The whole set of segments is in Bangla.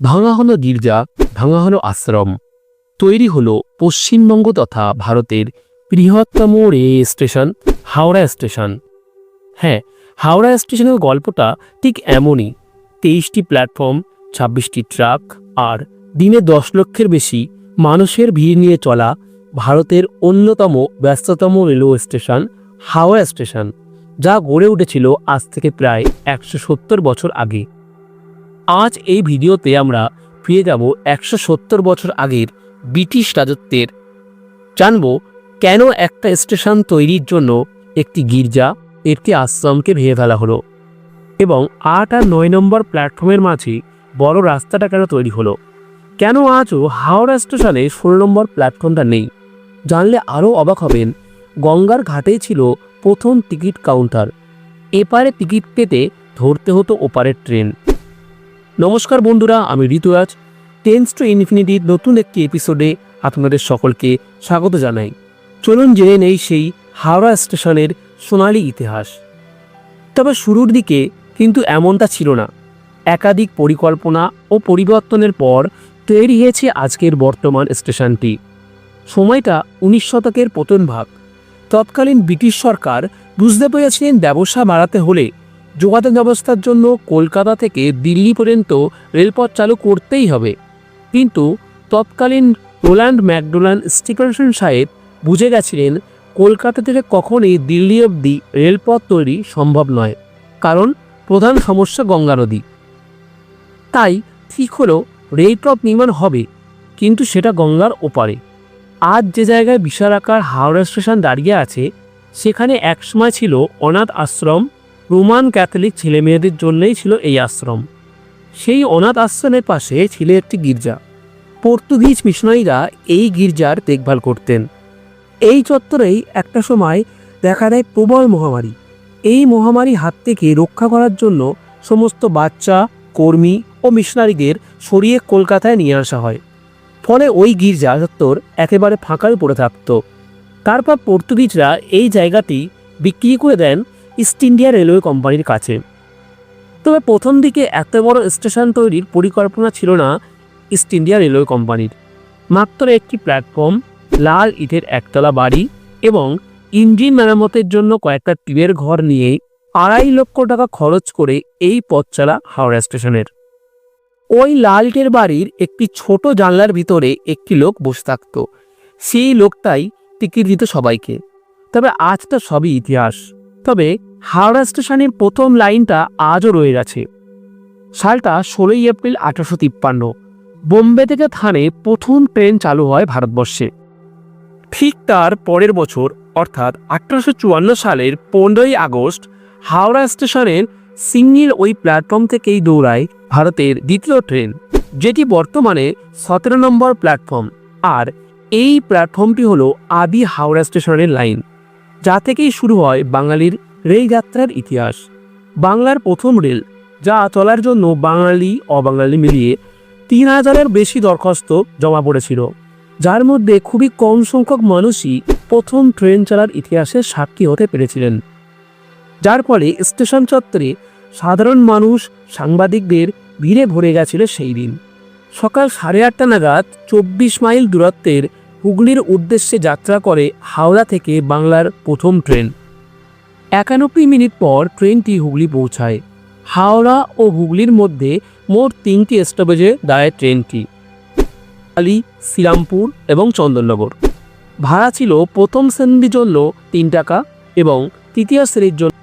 ভাঙা হলো গির্জা ভাঙা হলো আশ্রম তৈরি হলো পশ্চিমবঙ্গ তথা ভারতের বৃহত্তম রে স্টেশন, হাওড়া স্টেশন। হ্যাঁ হাওড়া স্টেশনের গল্পটা ঠিক এমনই। তেইশটি প্ল্যাটফর্ম, ছাব্বিশটি ট্রাক আর দিনে দশ লক্ষের বেশি মানুষের ভিড় নিয়ে চলা ভারতের অন্যতম ব্যস্ততম রেলওয়ে স্টেশন, হাওড়া স্টেশন, যা গড়ে উঠেছিল আজ থেকে প্রায় একশো সত্তর বছর আগে। আজ এই ভিডিওতে আমরা ফিরে যাব একশো সত্তর বছর আগের ব্রিটিশ রাজত্বের। জানব কেন একটা স্টেশন তৈরির জন্য একটি গির্জা, একটি আশ্রমকে ভেঙে ফেলা হলো এবং আট আর নয় নম্বর প্ল্যাটফর্মের মাঝে বড় রাস্তাটা কেন তৈরি হলো? কেন আজও হাওড়া স্টেশনে ষোলো নম্বর প্ল্যাটফর্মটা নেই? জানলে আরও অবাক হবেন, গঙ্গার ঘাটেই ছিল প্রথম টিকিট কাউন্টার। এপারে টিকিট পেতে ধরতে হতো ওপারের ট্রেন। নমস্কার বন্ধুরা, আমি ঋতুরাজ টেন্স টু ইনফিনিটির নতুন একটি এপিসোডে আপনাদের সকলকে স্বাগত জানাই। চলুন জেনে নেই সেই হাওড়া স্টেশনের সোনালী ইতিহাস। তবে শুরুর দিকে কিন্তু এমনটা ছিল না। একাধিক পরিকল্পনা ও পরিবর্তনের পর তৈরি হয়েছে আজকের বর্তমান স্টেশনটি। সময়টা উনিশ শতকের প্রথম ভাগ। তৎকালীন ব্রিটিশ সরকার বুঝতে পেরেছিলেন ব্যবসা বাড়াতে হলে যোগাযোগ ব্যবস্থার জন্য কলকাতা থেকে দিল্লি পর্যন্ত রেলপথ চালু করতেই হবে। কিন্তু তৎকালীন রোল্যান্ড ম্যাকডোনাল্ড স্টিফেনসন সাহেব বুঝে গেছিলেন কলকাতা থেকে কখনই দিল্লি অবধি রেলপথ তৈরি সম্ভব নয়, কারণ প্রধান সমস্যা গঙ্গা নদী। তাই ঠিক হলো রেলপথ নির্মাণ হবে, কিন্তু সেটা গঙ্গার ওপারে। আজ যে জায়গায় বিশাল আকার হাওড়া স্টেশন দাঁড়িয়ে আছে, সেখানে একসময় ছিল অনাথ আশ্রম রোমান ক্যাথলিক ছেলেমেয়েদের জন্যই ছিল এই আশ্রম। সেই অনাথ আশ্রমের পাশে ছিল একটি গির্জা। পর্তুগিজ মিশনারিরা এই গির্জার দেখভাল করতেন। এই চত্বরেই একটা সময় দেখা দেয় প্রবল মহামারী। এই মহামারী হাত থেকে রক্ষা করার জন্য সমস্ত বাচ্চা, কর্মী ও মিশনারিদের সরিয়ে কলকাতায় নিয়ে আসা হয়। ফলে ওই গির্জা চত্বর একেবারে ফাঁকাই পড়ে থাকত। তারপর পর্তুগিজরা এই জায়গাটি বিক্রি করে দেন ইস্ট ইন্ডিয়া রেলওয়ে কোম্পানির কাছে। তবে প্রথম দিকে এত বড় স্টেশন তৈরির পরিকল্পনা ছিল না ইস্ট ইন্ডিয়া রেলওয়ে কোম্পানির মাত্র একটি প্ল্যাটফর্ম লাল ইটের একতলা বাড়ি এবং ইঞ্জিন মেরামতের জন্য কয়েকটা টিনের ঘর নিয়ে আড়াই লক্ষ টাকা খরচ করে এই পথ চলা হাওড়া স্টেশনের। ওই লাল ইটের বাড়ির একটি ছোট জানলার ভিতরে একটি লোক বসে থাকত। সেই লোকটাই টিকিট দিত সবাইকে। তবে আজ তো সবই ইতিহাস। তবে হাওড়া স্টেশনের প্রথম লাইনটা আজও রয়ে গেছে। সালটা ষোলোই এপ্রিল আঠারোশো তিপ্পান্ন, বোম্বে থেকে থানে প্রথম ট্রেন চালু হয় ভারতবর্ষে। ঠিক তার পরের বছর, অর্থাৎ আঠারোশো চুয়ান্ন সালের পনেরোই আগস্ট, হাওড়া স্টেশনের সিঙ্গিল ওই প্ল্যাটফর্ম থেকেই দৌড়ায় ভারতের দ্বিতীয় ট্রেন, যেটি বর্তমানে সতেরো নম্বর প্ল্যাটফর্ম। আর এই প্ল্যাটফর্মটি হলো আদি হাওড়া স্টেশনের লাইন। যা থেকেই শুরু হয় বাঙালির রেলযাত্রার ইতিহাস। বাংলার প্রথম রেল, যা চলার জন্য বাঙালি, অবাঙালি মিলিয়ে তিন হাজারের বেশি দরখাস্ত জমা পড়েছিল। যার মধ্যে খুবই কম সংখ্যক মানুষই প্রথম ট্রেন চালার ইতিহাসের সাক্ষী হতে পেরেছিলেন। যার ফলে স্টেশন চত্বরে সাধারণ মানুষ, সাংবাদিকদের ভিড়ে ভরে গেছিল সেই দিন। সকাল সাড়ে আটটা নাগাদ চব্বিশ মাইল দূরত্বের হুগলির উদ্দেশ্যে যাত্রা করে হাওড়া থেকে বাংলার প্রথম ট্রেন। একানব্বই মিনিট পর ট্রেনটি হুগলি পৌঁছায়। হাওড়া ও হুগলির মধ্যে মোট তিনটি স্টপেজে দাঁড়ায় ট্রেনটি। আলি, শ্রীরামপুর এবং চন্দননগর। ভাড়া ছিল প্রথম শ্রেণির জন্য তিন টাকা এবং তৃতীয় শ্রেণির জন্য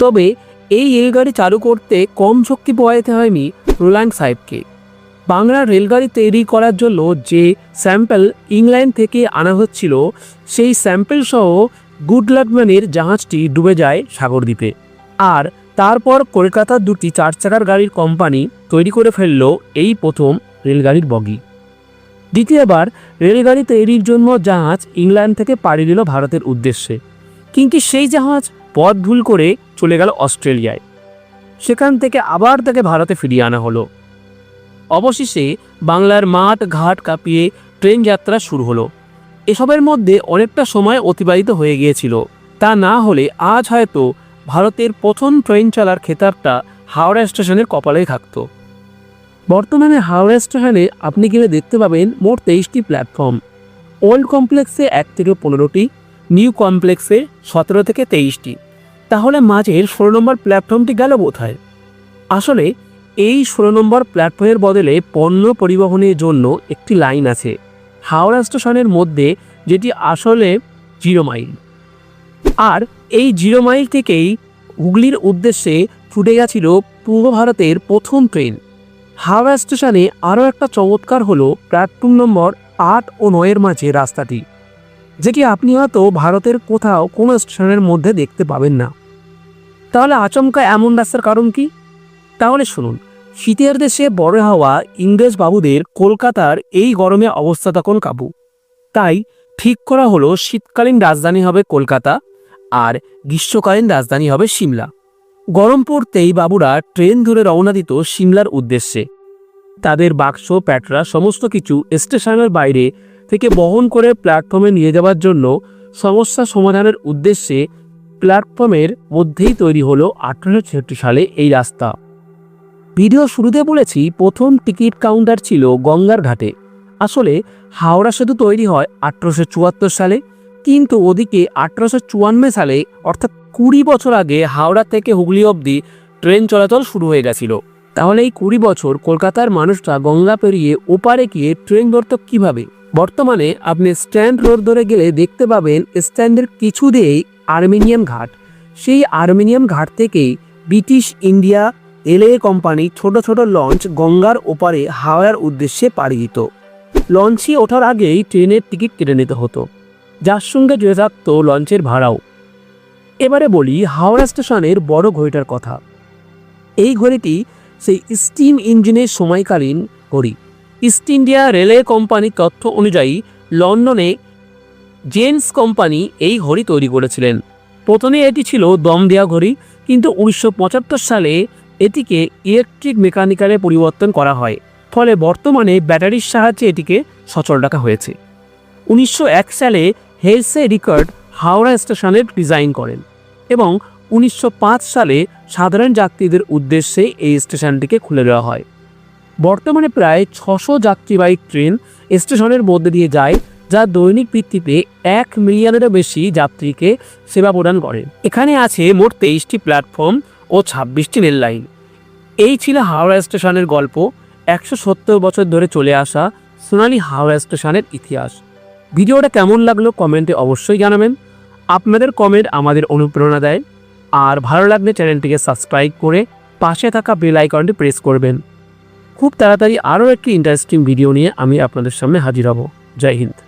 তবে এই রেলগাড়ি চালু করতে কম শক্তি পোয়াইতে হয়নি রোল্যান্ড সাহেবকে। বাংলার রেলগাড়ি তৈরি করার জন্য যে স্যাম্পল ইংল্যান্ড থেকে আনা হচ্ছিল, সেই স্যাম্পল সহ গুডলাকম্যানের জাহাজটি ডুবে যায় সাগরদ্বীপে। আর তারপর কলকাতার দুটি চার চাকার গাড়ির কোম্পানি তৈরি করে ফেলল এই প্রথম রেলগাড়ির বগি। দ্বিতীয়বার রেলগাড়ি তৈরির জন্য জাহাজ ইংল্যান্ড থেকে পাড়ি দিল ভারতের উদ্দেশ্যে। কিন্তু সেই জাহাজ পথ ভুল করে চলে গেল অস্ট্রেলিয়ায়। সেখান থেকে আবার তাকে ভারতে ফিরিয়ে আনা হলো। অবশেষে বাংলার মাঠ ঘাট কাঁপিয়ে ট্রেন যাত্রা শুরু হলো। এসবের মধ্যে অনেকটা সময় অতিবাহিত হয়ে গিয়েছিল। তা না হলে আজ হয়তো ভারতের প্রথম ট্রেন চালার খেতাবটা হাওড়া স্টেশনের কপালেই থাকত। বর্তমানে হাওড়া স্টেশনে আপনি গেলে দেখতে পাবেন মোট তেইশটি প্ল্যাটফর্ম। ওল্ড কমপ্লেক্সে এক থেকে পনেরোটি, নিউ কমপ্লেক্সে সতেরো থেকে তেইশটি। তাহলে মাঝের ষোলো নম্বর প্ল্যাটফর্মটি গেল কোথায়? আসলে এই ষোলো নম্বর প্ল্যাটফর্মের বদলে পণ্য পরিবহনের জন্য একটি লাইন আছে, হাওড়া স্টেশনের মধ্যে, যেটি আসলে জিরো মাইল। আর এই জিরো মাইল থেকেই হুগলির উদ্দেশ্যে ছুটে গেছিল পূর্ব ভারতের প্রথম ট্রেন। হাওড়া স্টেশনে আরও একটা চমৎকার হলো প্ল্যাটফর্ম নম্বর আট ও নয়ের মাঝে রাস্তাটি, যেটি আপনি হয়তো ভারতের কোথাও কোনো স্টেশনের মধ্যে দেখতে পাবেন না। তাহলে আচমকা এমন রাস্তার কারণ কি? তাহলে শুনুন। শীতের দেশে বড় হওয়া ইংরেজ বাবুদের কলকাতার এই গরমে অবস্থা তখন কাবু। তাই ঠিক করা হলো শীতকালীন রাজধানী হবে কলকাতা আর গ্রীষ্মকালীন রাজধানী হবে সিমলা। গরম পড়তেই বাবুরা ট্রেন ধরে রওনা দিত সিমলার উদ্দেশ্যে। তাদের বাক্স, প্যাটরা, সমস্ত কিছু স্টেশনের বাইরে থেকে বহন করে প্ল্যাটফর্মে নিয়ে যাওয়ার জন্য সমস্যা সমাধানের উদ্দেশ্যে প্ল্যাটফর্মের মধ্যেই তৈরি হলো আঠারোশো সালে এই রাস্তা। ভিডিও শুরুতে বলেছি, প্রথম টিকিট কাউন্টার ছিল গঙ্গার ঘাটে। আসলে হাওড়া সেতু তৈরি হয় আঠারোশো চুয়াত্তর সালে, কিন্তু ওদিকে আঠারোশো চুয়ান্ন সালে, অর্থাৎ কুড়ি বছর আগে হাওড়া থেকে হুগলি অবধি ট্রেন চলাচল শুরু হয়ে গেছিল। তাহলে এই কুড়ি বছর কলকাতার মানুষরা গঙ্গা পেরিয়ে ওপারে গিয়ে ট্রেন ধরত কীভাবে? বর্তমানে আপনি স্ট্যান্ড রোড ধরে গেলে দেখতে পাবেন স্ট্যান্ডের কিছু দিয়েই আর্মেনিয়াম ঘাট। সেই আর্মেনিয়াম ঘাট থেকেই ব্রিটিশ ইন্ডিয়া এলএ কোম্পানি ছোট ছোট লঞ্চ গঙ্গার ওপারে হাওড়ার উদ্দেশ্যে পাড়ি দিত। লঞ্চে ওঠার আগেই ট্রেনের টিকিট কেটে নিতে হতো। যার সঙ্গে জুড়ে থাকতো লঞ্চের ভাড়াও। এবারে বলি হাওড়া স্টেশনের বড় ঘড়িটার কথা। এই ঘড়িটি সেই স্টিম ইঞ্জিনের সময়কালীন ঘড়ি। ইস্ট ইন্ডিয়া রেলওয়ে কোম্পানির তথ্য অনুযায়ী লন্ডনে জেন্স কোম্পানি এই ঘড়ি তৈরি করেছিলেন। প্রথমে এটি ছিল দম দেওয়া ঘড়ি, কিন্তু উনিশশো পঁচাত্তর সালে এটিকে ইলেকট্রিক মেকানিক্যালে পরিবর্তন করা হয়, ফলে বর্তমানে ব্যাটারির সাহায্যে এটিকে সচল রাখা হয়েছে। উনিশশো এক সালে হেলসে রিকার্ড হাওড়া স্টেশনের ডিজাইন করেন এবং উনিশশো পাঁচ সালে সাধারণ যাত্রীদের উদ্দেশ্যে এই স্টেশনটিকে খুলে দেওয়া হয়। বর্তমানে প্রায় ছশো যাত্রীবাহী ট্রেন স্টেশনের মধ্যে দিয়ে যায়, যা দৈনিক ভিত্তিতে এক মিলিয়নেরও বেশি যাত্রীকে সেবা প্রদান করে। এখানে আছে মোট তেইশটি প্ল্যাটফর্ম ও ছাব্বিশটি রেল লাইন। এই ছিল হাওড়া স্টেশনের গল্প। একশো সত্তর বছর ধরে চলে আসা সোনালি হাওড়া স্টেশনের ইতিহাস। ভিডিওটা কেমন লাগল কমেন্টে অবশ্যই জানাবেন। আপনাদের কমেন্ট আমাদের অনুপ্রেরণা দেয়। আর ভালো লাগলে চ্যানেলটিকে সাবস্ক্রাইব করে পাশে থাকা বেল আইকনটি প্রেস করবেন। খুব তাড়াতাড়ি আরও একটি ইন্টারেস্টিং ভিডিও নিয়ে আমি আপনাদের সামনে হাজির হব। জয় হিন্দ।